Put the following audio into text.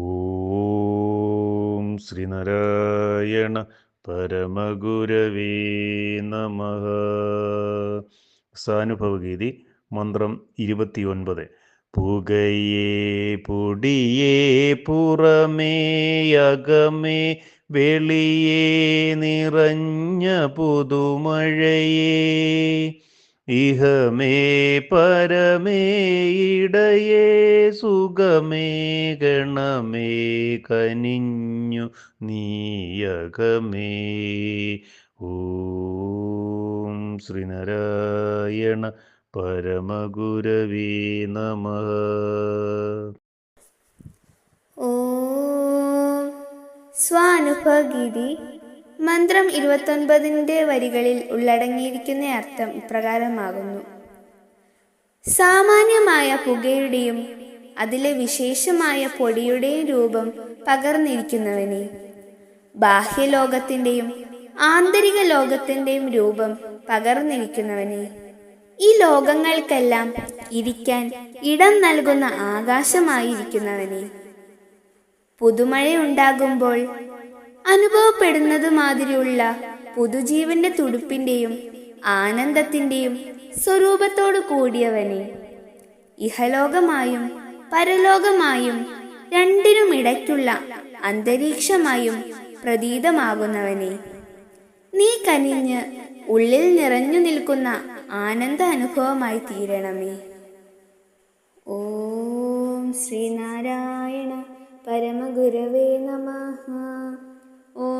ഓം ശ്രീനാരായണ പരമഗുരവേ നമ. സാനുഭവഗീതി മന്ത്രം ഇരുപത്തിയൊൻപത്. പുകയേ പൊടിയേ പുറമേ അകമേ വെളിയേ നിറഞ്ഞ പുതുമഴയേ. ഇഹമേ പരമേ ഇടയേ സുഖമേ ഗണമേ കനിഞ്ഞു നീയകമേ. ഓം ശ്രീനാരായണ പരമഗുരവേ നമ. സ്വാനുഭഗിരി മന്ത്രം ഇരുപത്തൊൻപതിന്റെ വരികളിൽ ഉള്ളടങ്ങിയിരിക്കുന്ന അർത്ഥം ഇപ്രകാരമാകുന്നു. സാമാന്യമായ പുകയുടെയും അതിലെ വിശേഷമായ പൊടിയുടെയും രൂപം പകർന്നിരിക്കുന്നവനെ. ബാഹ്യലോകത്തിന്റെയും ആന്തരിക ലോകത്തിന്റെയും രൂപം പകർന്നിരിക്കുന്നവനെ. ഈ ലോകങ്ങൾക്കെല്ലാം ഇരിക്കാൻ ഇടം നൽകുന്ന ആകാശമായിരിക്കുന്നവനെ. പുതുമഴയുണ്ടാകുമ്പോൾ അനുഭവപ്പെടുന്നത് മാതിരിയുള്ള പുതുജീവന്റെ തുടുപ്പിന്റെയും ആനന്ദത്തിന്റെയും സ്വരൂപത്തോടു കൂടിയവനെ. ഇഹലോകമായും പരലോകമായും രണ്ടിനും ഇടയ്ക്കുള്ള അന്തരീക്ഷമായും പ്രതീതമാകുന്നവനെ. നീ കനിഞ്ഞ് ഉള്ളിൽ നിറഞ്ഞു നിൽക്കുന്ന ആനന്ദ അനുഭവമായി തീരണമേ. ഓം ശ്രീനാരായണ പരമഗുരവേ നമ.